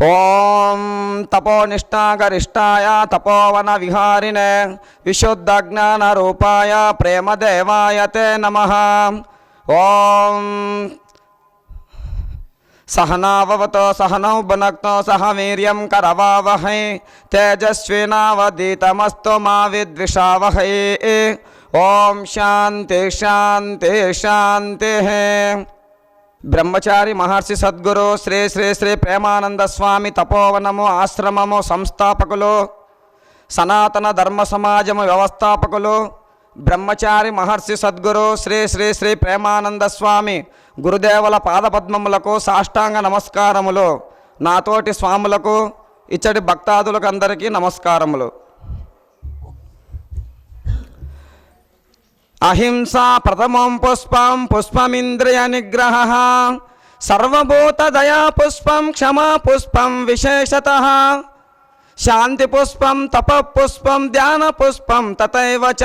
ఓం తపోనిష్టాగరిష్టాయ తపోవన విహారిణే విశుద్ధజ్ఞానరూపాయ ప్రేమదేవాయ తే నమ ఓం సహనావవతో సహనౌ భునక్తో సహ వీర్యం కరవావహై తేజస్వినావదీతమస్తు మా విద్విషావహై ఓం శాంతి శాంతి శాంతి బ్రహ్మచారి మహర్షి సద్గురు శ్రీ శ్రీ శ్రీ ప్రేమానంద స్వామి తపోవనము ఆశ్రమము సంస్థాపకులు సనాతన ధర్మ సమాజము వ్యవస్థాపకులు బ్రహ్మచారి మహర్షి సద్గురు శ్రీ శ్రీ శ్రీ ప్రేమానంద స్వామి గురుదేవుల పాదపద్మములకు సాష్టాంగ నమస్కారములు. నాతోటి స్వాములకు ఇచ్చటి భక్తాదులకు అందరికీ నమస్కారములు. అహింసా ప్రథమం పుష్పం పుష్పమింద్రియ నిగ్రహ సర్వభూతదయా పుష్పం క్షమా పుష్పం విశేషత శాంతి పుష్పం తప పుష్పం ధ్యాన పుష్పం తథైవ చ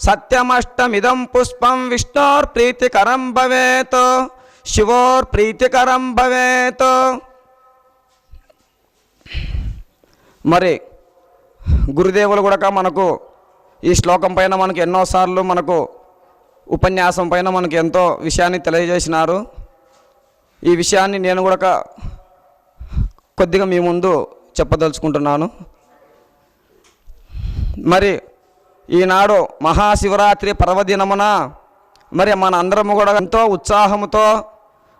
సత్యమష్టమిదం పుష్పం విష్ణోర్ప్రీతికరం భవేత్ శివోర్ప్రీతికరం భవేత్. మరి గురుదేవులు కూడా మనకు ఈ శ్లోకం పైన మనకు ఎన్నోసార్లు మనకు ఉపన్యాసం పైన మనకు ఎంతో విషయాన్ని తెలియజేసినారు. ఈ విషయాన్ని నేను కూడా కొద్దిగా మీ ముందు చెప్పదలుచుకుంటున్నాను. మరి ఈనాడు మహాశివరాత్రి పర్వదినమున మరి మన అందరము కూడా ఎంతో ఉత్సాహముతో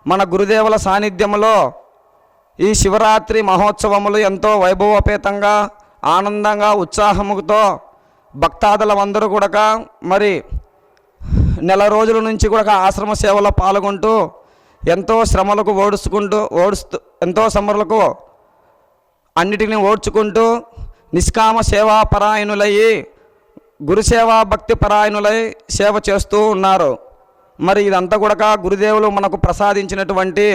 మన గురుదేవుల సాన్నిధ్యములో ఈ శివరాత్రి మహోత్సవములు ఎంతో వైభవోపేతంగా ఆనందంగా ఉత్సాహముతో భక్తాదులందరూ కూడా మరి నెల రోజుల నుంచి కూడా ఆశ్రమ సేవలో పాల్గొంటూ ఎంతో శ్రమలకు ఓడుచుకుంటూ ఓడుస్తూ ఎంతో సమరులకు అన్నిటిని ఓడ్చుకుంటూ నిష్కామ సేవా పరాయణులయ్యి గురుసేవా భక్తి పరాయణులై సేవ చేస్తూ ఉన్నారు. మరి ఇదంతా కూడా గురుదేవులు మనకు ప్రసాదించినటువంటి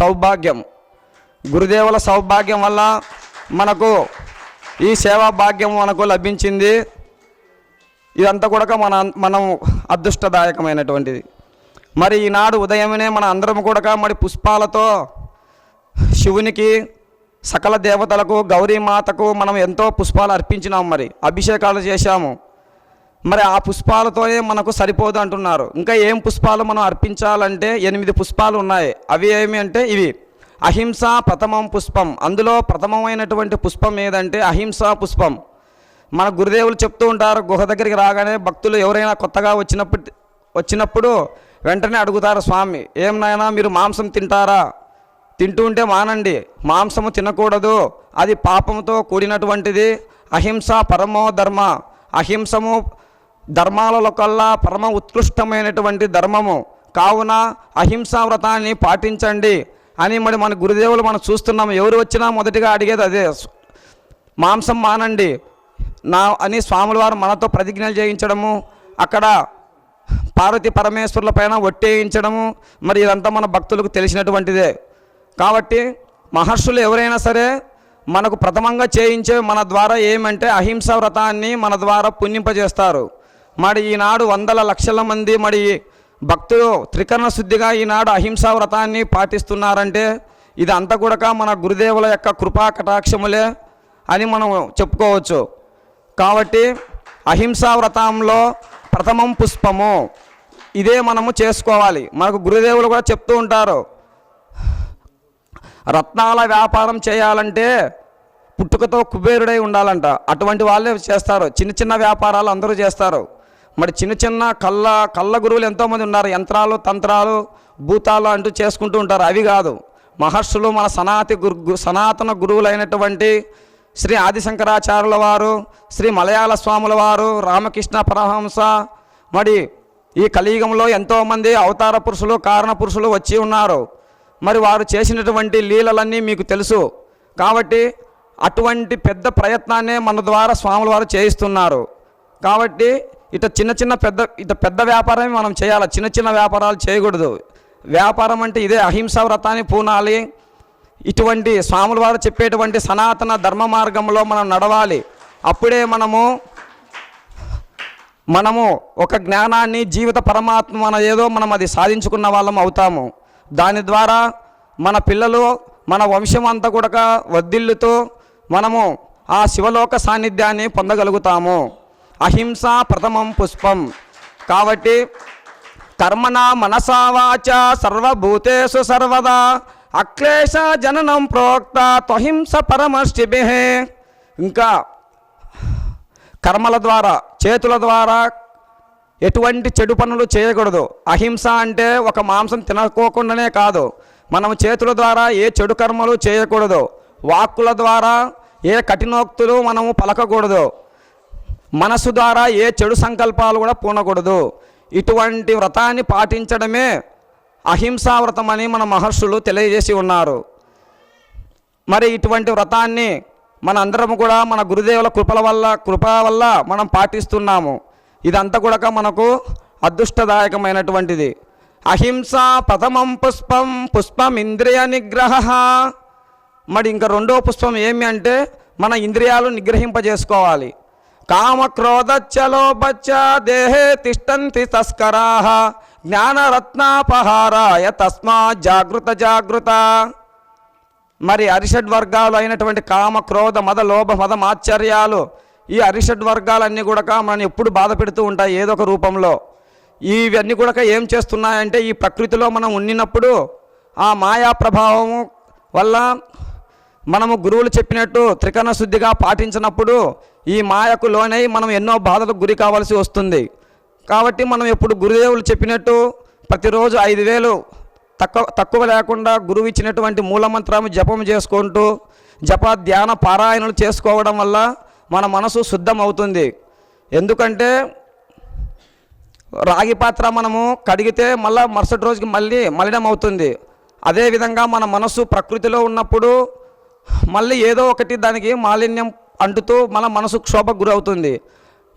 సౌభాగ్యం. గురుదేవుల సౌభాగ్యం వల్ల మనకు ఈ సేవా భాగ్యం మనకు లభించింది. ఇదంతా కూడా మన మనం అదృష్టదాయకమైనటువంటిది. మరి ఈనాడు ఉదయమే మన అందరం కూడా మరి పుష్పాలతో శివునికి సకల దేవతలకు గౌరీమాతకు మనం ఎంతో పుష్పాలు అర్పించినాం మరి అభిషేకాలు చేశాము. మరి ఆ పుష్పాలతోనే మనకు సరిపోదు అంటున్నారు. ఇంకా ఏం పుష్పాలు మనం అర్పించాలంటే ఎనిమిది పుష్పాలు ఉన్నాయి. అవి ఏమి అంటే ఇవి. అహింస ప్రథమం పుష్పం. అందులో ప్రథమమైనటువంటి పుష్పం ఏదంటే అహింస పుష్పం. మన గురుదేవులు చెప్తూ ఉంటారు గుహ దగ్గరికి రాగానే భక్తులు ఎవరైనా కొత్తగా వచ్చినప్పుడు వచ్చినప్పుడు వెంటనే అడుగుతారు స్వామి ఏం నాయనా మీరు మాంసం తింటారా? తింటూ ఉంటే మానండి మాంసము తినకూడదు అది పాపముతో కూడినటువంటిది అహింస పరమో ధర్మ అహింసము ధర్మాలలో కల్లా పరమ ఉత్కృష్టమైనటువంటి ధర్మము కావున అహింసా వ్రతాన్ని పాటించండి అని మరి మన గురుదేవులు మనం చూస్తున్నాం ఎవరు వచ్చినా మొదటిగా అడిగేది అదే మాంసం మానండి నా అని స్వాముల వారు మనతో ప్రతిజ్ఞలు చేయించడము అక్కడ పార్వతి పరమేశ్వరుల పైన ఒట్టేయించడము మరి ఇదంతా మన భక్తులకు తెలిసినటువంటిదే. కాబట్టి మహర్షులు ఎవరైనా సరే మనకు ప్రథమంగా చేయించే మన ద్వారా ఏమంటే అహింసా వ్రతాన్ని మన ద్వారా పుణ్యింపజేస్తారు. మరి ఈనాడు వందల లక్షల మంది మరి భక్తులు త్రికరణ శుద్ధిగా ఈనాడు అహింసా వ్రతాన్ని పాటిస్తున్నారంటే ఇది అంతా కూడా మన గురుదేవుల యొక్క కృపా కటాక్షములే అని మనం చెప్పుకోవచ్చు. కాబట్టి అహింసా వ్రతంలో ప్రథమం పుష్పము. ఇదే మనము చేసుకోవాలి. మనకు గురుదేవులు కూడా చెప్తూ ఉంటారు. రత్నాల వ్యాపారం చేయాలంటే పుట్టుకతో కుబేరుడై ఉండాలంట. అటువంటి వాళ్ళే చేస్తారు. చిన్న చిన్న వ్యాపారాలు అందరూ చేస్తారు. మరి చిన్న చిన్న కళ్ళ కళ్ళ గురువులు ఎంతోమంది ఉన్నారు. యంత్రాలు తంత్రాలు భూతాలు అంటూ చేసుకుంటూ ఉంటారు. అవి కాదు. మహర్షులు మన సనాతి గురు సనాతన గురువులైనటువంటి శ్రీ ఆదిశంకరాచార్యుల వారు శ్రీ మలయాళ స్వాముల వారు రామకృష్ణ పరహంస మరి ఈ కలియుగంలో ఎంతోమంది అవతార పురుషులు కారణ పురుషులు వచ్చి ఉన్నారు. మరి వారు చేసినటువంటి లీలలన్నీ మీకు తెలుసు. కాబట్టి అటువంటి పెద్ద ప్రయత్నాన్ని మన ద్వారా స్వాముల వారు చేయిస్తున్నారు. కాబట్టి ఇట చిన్న చిన్న పెద్ద ఇట పెద్ద వ్యాపారమే మనం చేయాలి. చిన్న చిన్న వ్యాపారాలు చేయకూడదు. వ్యాపారం అంటే ఇదే అహింసా వ్రతాన్ని పూనాలి. ఇటువంటి స్వాముల వారు చెప్పేటువంటి సనాతన ధర్మ మార్గంలో మనం నడవాలి. అప్పుడే మనము మనము ఒక జ్ఞానాన్ని జీవిత పరమాత్మ మన ఏదో మనం అది సాధించుకున్న వాళ్ళం అవుతాము. దాని ద్వారా మన పిల్లలు మన వంశం అంతా కూడా వద్దిల్లుతూ మనము ఆ శివలోక సాన్నిధ్యాన్ని పొందగలుగుతాము. అహింస ప్రథమం పుష్పం. కాబట్టి కర్మణ మనసావాచ సర్వభూతేషు సర్వదా అక్లేశ జననం ప్రోక్త త్వహింస పరమర్షిభి. ఇంకా కర్మల ద్వారా చేతుల ద్వారా ఎటువంటి చెడు పనులు చేయకూడదు. అహింస అంటే ఒక మాంసం తినకోకుండానే కాదు. మనం చేతుల ద్వారా ఏ చెడు కర్మలు చేయకూడదు. వాక్కుల ద్వారా ఏ కఠినోక్తులు మనము పలకకూడదు. మనసు ద్వారా ఏ చెడు సంకల్పాలు కూడా పూనకూడదు. ఇటువంటి వ్రతాన్ని పాటించడమే అహింసా వ్రతం అని మన మహర్షులు తెలియజేసి ఉన్నారు. మరి ఇటువంటి వ్రతాన్ని మన అందరం కూడా మన గురుదేవుల కృపల వల్ల కృప వల్ల మనం పాటిస్తున్నాము. ఇదంతా కూడా మనకు అదృష్టదాయకమైనటువంటిది. అహింస ప్రథమం పుష్పం పుష్పం ఇంద్రియ నిగ్రహ. మరి ఇంకా రెండో పుష్పం ఏమి అంటే మన ఇంద్రియాలు నిగ్రహింపజేసుకోవాలి. కామ చలోబచ్చ దేహే తిష్టంతి తస్కరా. జ్ఞానరత్నాపహారాయ తస్మా జాగృత జాగృత. మరి అరిషడ్ వర్గాలు అయినటువంటి కామ క్రోధ మద లోభ మద మాశ్చర్యాలు ఈ అరిషడ్ వర్గాలన్నీ కూడా మనం ఎప్పుడు బాధ పెడుతూ ఉంటాయి ఏదో ఒక రూపంలో. ఇవన్నీ కూడా ఏం చేస్తున్నాయంటే ఈ ప్రకృతిలో మనం ఉండినప్పుడు ఆ మాయా ప్రభావము వల్ల మనము గురువులు చెప్పినట్టు త్రికరణ శుద్ధిగా పాటించినప్పుడు ఈ మాయకు లోనై మనం ఎన్నో బాధలకు గురి కావాల్సి వస్తుంది. కాబట్టి మనం ఎప్పుడు గురుదేవులు చెప్పినట్టు ప్రతిరోజు ఐదు వేలు తక్కువ తక్కువ లేకుండా గురువు ఇచ్చినటువంటి మూలమంత్రాము జపం చేసుకుంటూ జప ధ్యాన పారాయణలు చేసుకోవడం వల్ల మన మనసు శుద్ధం అవుతుంది ఎందుకంటే రాగి పాత్ర మనము కడిగితే మళ్ళా మరుసటి రోజుకి మళ్ళీ మలినం అవుతుంది అదేవిధంగా మన మనసు ప్రకృతిలో ఉన్నప్పుడు మళ్ళీ ఏదో ఒకటి దానికి మాలిన్యం అంటుతూ మన మనసు క్షోభకు గురవుతుంది.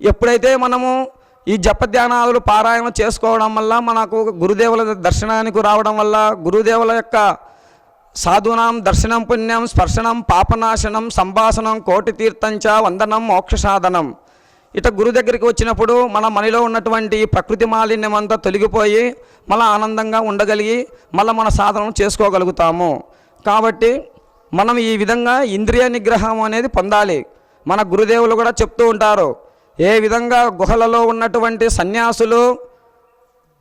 ఎప్పుడైతే మనము ఈ జపధ్యానాదులు పారాయణ చేసుకోవడం వల్ల మనకు గురుదేవుల దర్శనానికి రావడం వల్ల గురుదేవుల యొక్క సాధునాం దర్శనం పుణ్యం స్పర్శనం పాపనాశనం సంభాషణం కోటి తీర్థంచ వందనం మోక్ష సాధనం. ఇట గురు దగ్గరికి వచ్చినప్పుడు మన మనలో ఉన్నటువంటి ప్రకృతి మాలిన్యం అంతా తొలగిపోయి మళ్ళీ ఆనందంగా ఉండగలిగి మళ్ళీ మన సాధనం చేసుకోగలుగుతాము. కాబట్టి మనం ఈ విధంగా ఇంద్రియ నిగ్రహం అనేది పొందాలి. మన గురుదేవులు కూడా చెప్తూ ఉంటారు ఏ విధంగా గుహలలో ఉన్నటువంటి సన్యాసులు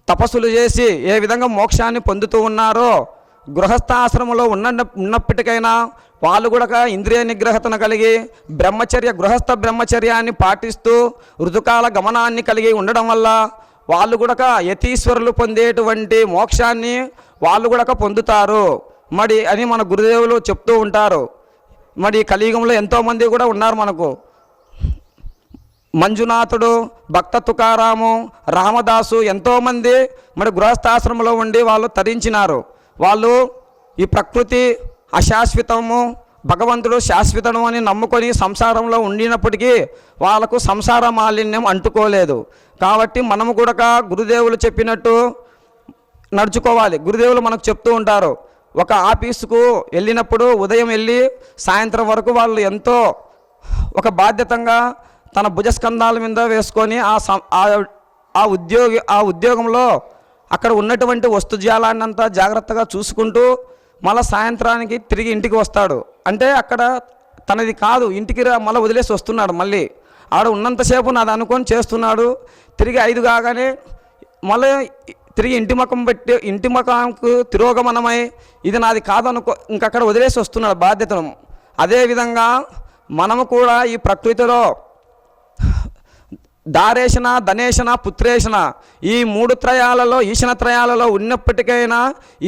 తపస్సులు చేసి ఏ విధంగా మోక్షాన్ని పొందుతూ ఉన్నారో గృహస్థాశ్రమంలో ఉన్న ఉన్నప్పటికైనా వాళ్ళు కూడా ఇంద్రియ నిగ్రహతను కలిగి బ్రహ్మచర్య గృహస్థ బ్రహ్మచర్యాన్ని పాటిస్తూ ఋతుకాల గమనాన్ని కలిగి ఉండడం వల్ల వాళ్ళు కూడా యతీశ్వరులు పొందేటువంటి మోక్షాన్ని వాళ్ళు కూడా పొందుతారు. మరి అని మన గురుదేవులు చెప్తూ ఉంటారు. మరి కలియుగంలో ఎంతోమంది కూడా ఉన్నారు మనకు. మంజునాథుడు భక్త తుకారాము రామదాసు ఎంతోమంది మరి గృహస్థాశ్రమంలో ఉండి వాళ్ళు తరించినారు. వాళ్ళు ఈ ప్రకృతి అశాశ్వతము భగవంతుడు శాశ్వతము అని నమ్ముకొని సంసారంలో ఉండినప్పటికీ వాళ్ళకు సంసార మాలిన్యం అంటుకోలేదు. కాబట్టి మనము కూడా గురుదేవులు చెప్పినట్టు నడుచుకోవాలి. గురుదేవులు మనకు చెప్తూ ఉంటారు ఒక ఆఫీసుకు వెళ్ళినప్పుడు ఉదయం వెళ్ళి సాయంత్రం వరకు వాళ్ళు ఎంతో ఒక బాధ్యతంగా తన భుజస్కంధాల మీద వేసుకొని ఆ సం- ఆ- ఉద్యోగి ఆ ఉద్యోగంలో అక్కడ ఉన్నటువంటి వస్తుజాలాన్ని అంతా జాగ్రత్తగా చూసుకుంటూ మళ్ళీ సాయంత్రానికి తిరిగి ఇంటికి వస్తాడు. అంటే అక్కడ తనది కాదు ఇంటికి రా మళ్ళీ వదిలేసి వస్తున్నాడు మళ్ళీ. ఆడ ఉన్నంతసేపు నాది అనుకొని చేస్తున్నాడు. తిరిగి ఐదు కాగానే మళ్ళీ తిరిగి ఇంటి ముఖం పెట్టి ఇంటి ముఖంకు తిరోగమనమై ఇది నాది కాదనుకో ఇంకక్కడ వదిలేసి వస్తున్నాడు బాధ్యతను. అదేవిధంగా మనము కూడా ఈ ప్రకృతిలో దారేషణ ధనేషణ పుత్రేషణ ఈ మూడు త్రయాలలో ఈశన త్రయాలలో ఉన్నప్పటికైనా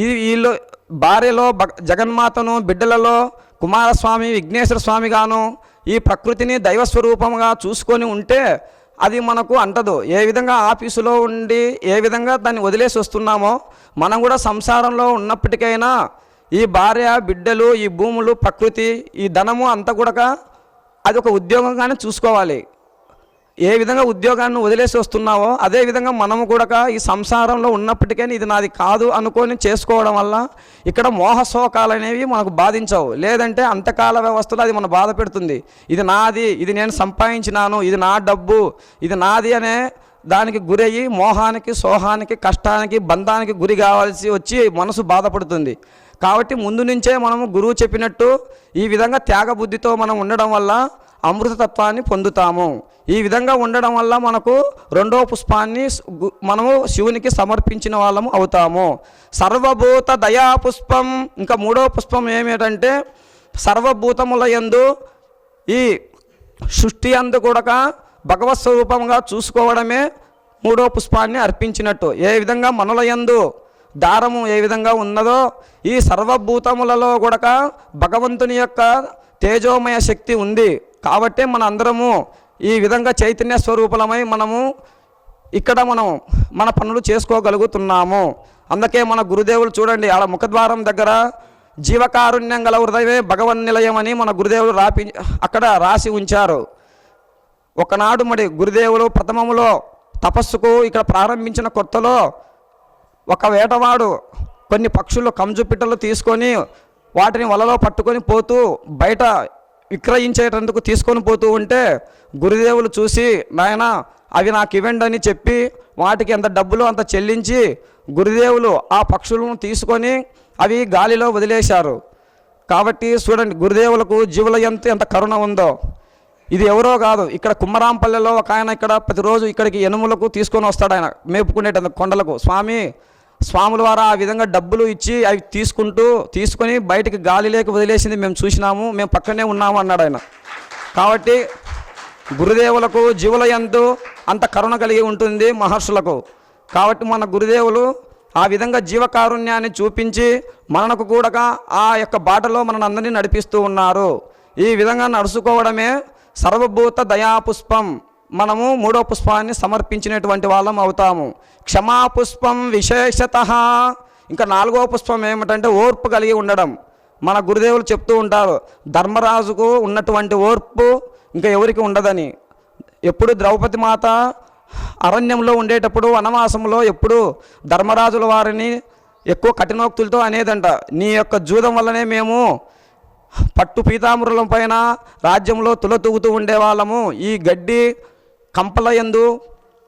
ఈ వీళ్ళు భార్యలో భగ జగన్మాతను బిడ్డలలో కుమారస్వామి విఘ్నేశ్వర స్వామిగాను ఈ ప్రకృతిని దైవస్వరూపంగా చూసుకొని ఉంటే అది మనకు అంటదు. ఏ విధంగా ఆఫీసులో ఉండి ఏ విధంగా దాన్ని వదిలేసి వస్తున్నామో మనం కూడా సంసారంలో ఉన్నప్పటికైనా ఈ భార్య బిడ్డలు ఈ భూములు ప్రకృతి ఈ ధనము అంతా కూడా అది ఒక ఉద్యోగంగానే చూసుకోవాలి. ఏ విధంగా ఉద్యోగాన్ని వదిలేసి వస్తున్నావో అదే విధంగా మనము కూడా ఈ సంసారంలో ఉన్నప్పటికీ ఇది నాది కాదు అనుకొని చేసుకోవడం వల్ల ఇక్కడ మోహశోకాలు అనేవి మనకు బాధించవు. లేదంటే అంతకాల వ్యవస్థలో అది మన బాధ పెడుతుంది. ఇది నాది ఇది నేను సంపాదించినాను ఇది నా డబ్బు ఇది నాది అనే దానికి గురయ్యి మోహానికి సోహానికి కష్టానికి బంధానికి గురి కావాల్సి వచ్చి మనసు బాధపడుతుంది. కాబట్టి ముందు నుంచే మనము గురువు చెప్పినట్టు ఈ విధంగా త్యాగబుద్ధితో మనం ఉండడం వల్ల అమృతతత్వాన్ని పొందుతాము. ఈ విధంగా ఉండడం వల్ల మనకు రెండో పుష్పాన్ని మనము శివునికి సమర్పించిన వాళ్ళము అవుతాము. సర్వభూత దయా పుష్పం ఇంకా మూడో పుష్పం ఏమిటంటే సర్వభూతముల యందు ఈ సృష్టి అందు కూడా భగవత్ స్వరూపంగా చూసుకోవడమే మూడో పుష్పాన్ని అర్పించినట్టు. ఏ విధంగా మనల ఎందు దారము ఏ విధంగా ఉన్నదో ఈ సర్వభూతములలో కూడా భగవంతుని యొక్క తేజోమయ శక్తి ఉంది. కాబట్టే మన అందరము ఈ విధంగా చైతన్య స్వరూపులమై మనము ఇక్కడ మనం మన పనులు చేసుకోగలుగుతున్నాము. అందుకే మన గురుదేవులు చూడండి ఆడ ముఖద్వారం దగ్గర జీవకారుణ్యం గల హృదయమే భగవన్ నిలయం అని మన గురుదేవులు రాపి అక్కడ రాసి ఉంచారు. ఒకనాడు మరి గురుదేవులు ప్రథమములో తపస్సుకు ఇక్కడ ప్రారంభించిన కొత్తలో ఒక వేటవాడు కొన్ని పక్షులు కంజు పిట్టలు తీసుకొని వాటిని వలలో పట్టుకొని పోతూ బయట విక్రయించేటందుకు తీసుకొని పోతూ ఉంటే గురుదేవులు చూసి నాయన అవి నాకు ఇవ్వండి అని చెప్పి వాటికి ఎంత డబ్బులు అంత చెల్లించి గురుదేవులు ఆ పక్షులను తీసుకొని అవి గాలిలో వదిలేశారు. కాబట్టి చూడండి గురుదేవులకు జీవుల ఎంత ఎంత కరుణ ఉందో. ఇది ఎవరో కాదు ఇక్కడ కుమ్మరాంపల్లెలో ఒక ఆయన ఇక్కడ ప్రతిరోజు ఇక్కడికి ఎనుములకు తీసుకొని వస్తాడు ఆయన మేపుకునేట కొండలకు. స్వామి స్వాముల వారు ఆ విధంగా డబ్బులు ఇచ్చి అవి తీసుకుంటూ తీసుకొని బయటికి గాలి లేక వదిలేసింది మేము చూసినాము మేము పక్కనే ఉన్నాము అన్నాడు ఆయన. కాబట్టి గురుదేవులకు జీవుల ఎందు అంత కరుణ కలిగి ఉంటుంది మహర్షులకు. కాబట్టి మన గురుదేవులు ఆ విధంగా జీవకారుణ్యాన్ని చూపించి మనకు కూడా ఆ యొక్క బాటలో మనల్ని అందరినీ నడిపిస్తూ ఉన్నారు. ఈ విధంగా నడుచుకోవడమే సర్వభూత దయాపుష్పం. మనము మూడో పుష్పాన్ని సమర్పించినటువంటి వాళ్ళం అవుతాము. క్షమాపుష్పం విశేషత. ఇంకా నాలుగో పుష్పం ఏమిటంటే ఓర్పు కలిగి ఉండడం. మన గురుదేవులు చెప్తూ ఉంటారు ధర్మరాజుకు ఉన్నటువంటి ఓర్పు ఇంకా ఎవరికి ఉండదని. ఎప్పుడు ద్రౌపది మాత అరణ్యంలో ఉండేటప్పుడు వనవాసంలో ఎప్పుడు ధర్మరాజుల వారిని ఎక్కువ కఠినోక్తులతో అనేదంట. నీ యొక్క జూదం వల్లనే మేము పట్టు పీతాంబరులం పైన రాజ్యంలో తులతూగుతూ ఉండేవాళ్ళము. ఈ గడ్డి కంపలయందు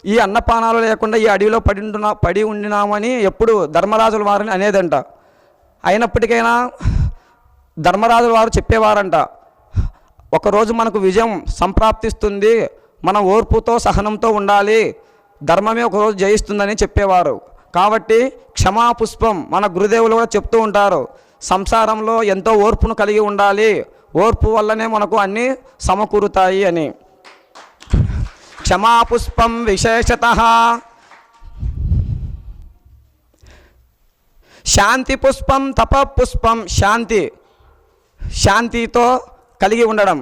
ఈ అన్నపానాలు లేకుండా ఈ అడవిలో పడి పడి ఉండినామని ఎప్పుడు ధర్మరాజుల వారిని అనేదంట. అయినప్పటికైనా ధర్మరాజుల వారు చెప్పేవారంట. ఒకరోజు మనకు విజయం సంప్రాప్తిస్తుంది మన ఓర్పుతో సహనంతో ఉండాలి ధర్మమే ఒకరోజు జయిస్తుందని చెప్పేవారు. కాబట్టి క్షమాపుష్పం మన గురుదేవులు కూడా చెప్తూ ఉంటారు. సంసారంలో ఎంతో ఓర్పును కలిగి ఉండాలి ఓర్పు వల్లనే మనకు అన్నీ సమకూరుతాయి అని. క్షమాపుష్పం విశేషత. శాంతి పుష్పం తప పుష్పం శాంతి శాంతితో కలిగి ఉండడం.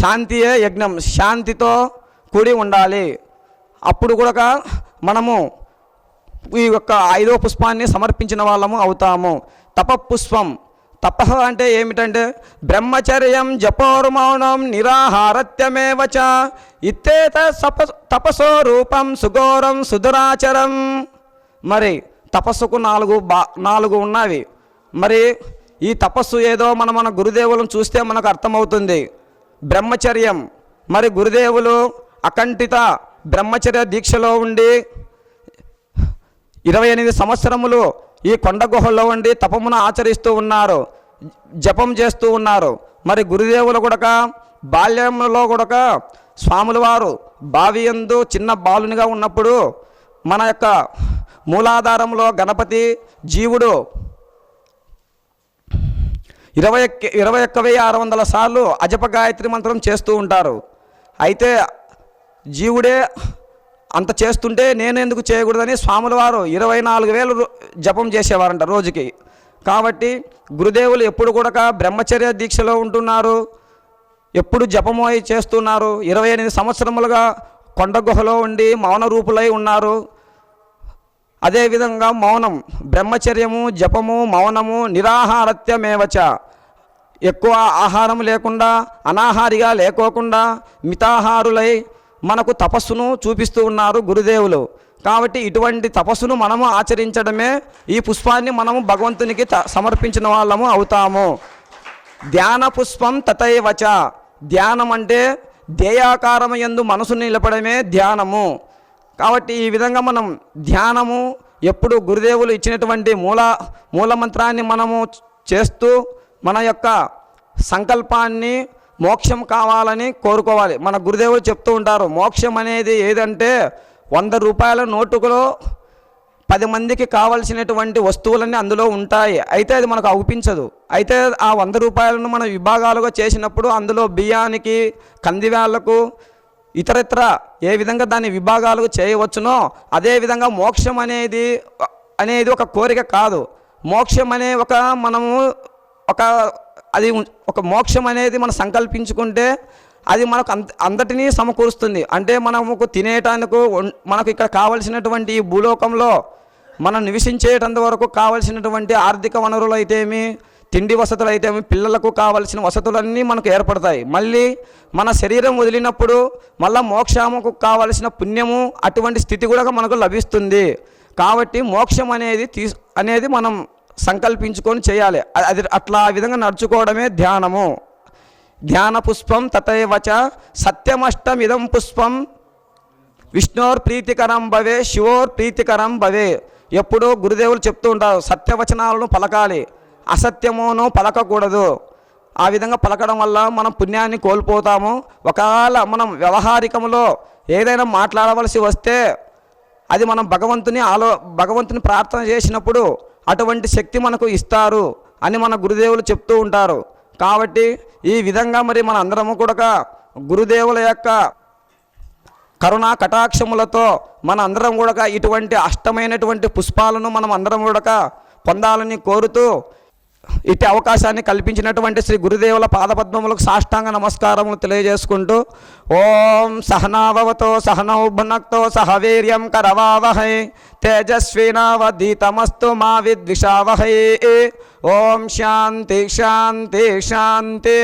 శాంతియే యజ్ఞం శాంతితో కూడి ఉండాలి. అప్పుడు కూడా మనము ఈ యొక్క ఐదో పుష్పాన్ని సమర్పించిన వాళ్ళము అవుతాము. తప పుష్పం తప అంటే ఏమిటంటే బ్రహ్మచర్యం జపోర్మౌనం నిరాహారత్యమేవ చ ఇత్తేత సప తపసో రూపం సుఘోరం సుధురాచరం మరి తపస్సుకు నాలుగు బా నాలుగు ఉన్నవి. మరి ఈ తపస్సు ఏదో మన మన గురుదేవులను చూస్తే మనకు అర్థమవుతుంది. బ్రహ్మచర్యం. మరి గురుదేవులు అకంఠిత బ్రహ్మచర్య దీక్షలో ఉండి ఇరవై ఎనిమిది సంవత్సరములు ఈ కొండ గుహల్లో ఉండి తపమును ఆచరిస్తూ ఉన్నారు జపం చేస్తూ ఉన్నారు. మరి గురుదేవులు కూడా బాల్యంలో కూడా స్వాముల వారు బావి యందు చిన్న బాలునిగా ఉన్నప్పుడు మన యొక్క మూలాధారంలో గణపతి జీవుడు ఇరవై ఇరవై ఒక్క వెయ్యి ఆరు వందల సార్లు అజప గాయత్రి మంత్రం చేస్తూ ఉంటారు. అయితే జీవుడే అంత చేస్తుంటే నేను ఎందుకు చేయకూడదని స్వాముల వారు ఇరవై నాలుగు వేలు జపం చేసేవారంట రోజుకి. కాబట్టి గురుదేవులు ఎప్పుడు కూడా బ్రహ్మచర్య దీక్షలో ఉంటున్నారు. ఎప్పుడు జపమోయి అయి చేస్తున్నారు. ఇరవై ఎనిమిది సంవత్సరములుగా కొండ గుహలో ఉండి మౌన రూపులై ఉన్నారు. అదేవిధంగా మౌనం బ్రహ్మచర్యము జపము మౌనము నిరాహారత్యమేవచ. ఎక్కువ ఆహారం లేకుండా అనాహారిగా లేకోకుండా మితాహారులై మనకు తపస్సును చూపిస్తూ ఉన్నారు గురుదేవులు. కాబట్టి ఇటువంటి తపస్సును మనము ఆచరించడమే ఈ పుష్పాన్ని మనము భగవంతునికి త- సమర్పించిన వాళ్ళము అవుతాము. ధ్యాన పుష్పం తతైవచ. ధ్యానం అంటే ధ్యేయాకారం ఎందు మనసు నిలపడమే ధ్యానము. కాబట్టి ఈ విధంగా మనం ధ్యానము ఎప్పుడు గురుదేవులు ఇచ్చినటువంటి మూల మూలమంత్రాన్ని మనము చేస్తూ మన యొక్క సంకల్పాన్ని మోక్షం కావాలని కోరుకోవాలి. మన గురుదేవులు చెప్తూ ఉంటారు మోక్షం అనేది ఏదంటే వంద రూపాయల నోటుకులో పది మందికి కావలసినటువంటి వస్తువులన్నీ అందులో ఉంటాయి. అయితే అది మనకు అవుపించదు అయితే ఆ వంద రూపాయలను మనం విభాగాలుగా చేసినప్పుడు అందులో బియ్యానికి కందివేళ్ళకు ఇతరత్ర ఏ విధంగా దాన్ని విభాగాలుగా చేయవచ్చునో అదేవిధంగా మోక్షం అనేది అనేది ఒక కోరిక కాదు. మోక్షం అనే ఒక మనము ఒక అది ఒక మోక్షం అనేది మనం సంకల్పించుకుంటే అది మనకు అంత అందటినీ సమకూరుస్తుంది. అంటే మనకు తినేటానికి మనకు ఇక్కడ కావలసినటువంటి ఈ భూలోకంలో మనం నివసించేటంత వరకు కావలసినటువంటి ఆర్థిక వనరులు అయితేమి తిండి వసతులు అయితేమి పిల్లలకు కావలసిన వసతులన్నీ మనకు ఏర్పడతాయి. మళ్ళీ మన శరీరం వదిలినప్పుడు మళ్ళీ మోక్షముకు కావలసిన పుణ్యము అటువంటి స్థితి కూడా మనకు లభిస్తుంది. కాబట్టి మోక్షం అనేది తీ అనేది మనం సంకల్పించుకొని చేయాలి. అది అట్లా ఆ విధంగా నడుచుకోవడమే ధ్యానము. ధ్యాన పుష్పం తథైవచ సత్యమష్టమిదం పుష్పం. విష్ణోర్ ప్రీతికరం భవే శివోర్ ప్రీతికరం భవే. ఎప్పుడూ గురుదేవులు చెప్తూ ఉంటారు సత్యవచనాలను పలకాలి. అసత్యమును పలకకూడదు. ఆ విధంగా పలకడం వల్ల మనం పుణ్యాన్ని కోల్పోతాము. ఒకవేళ మనం వ్యవహారికంలో ఏదైనా మాట్లాడవలసి వస్తే అది మనం భగవంతుని ఆలో భగవంతుని ప్రార్థన చేసినప్పుడు అటువంటి శక్తి మనకు ఇస్తారు అని మన గురుదేవులు చెప్తూ ఉంటారు. కాబట్టి ఈ విధంగా మరి మన అందరము కూడా గురుదేవుల యొక్క కరుణా కటాక్షములతో మన అందరం కూడా ఇటువంటి అష్టమైనటువంటి పుష్పాలను మనం అందరం కూడా పొందాలని కోరుతూ ఇటు అవకాశాన్ని కల్పించినటువంటి శ్రీ గురుదేవుల పాదపద్మములకు సాష్టాంగ నమస్కారములు తెలియజేసుకుంటూ ఓం సహనావవతో సహనౌ భునక్తో సహవీర్యం కరవావహై తేజస్వినావధీతమస్తు మా విద్విషావహై ఓం శాంతి శాంతి శాంతి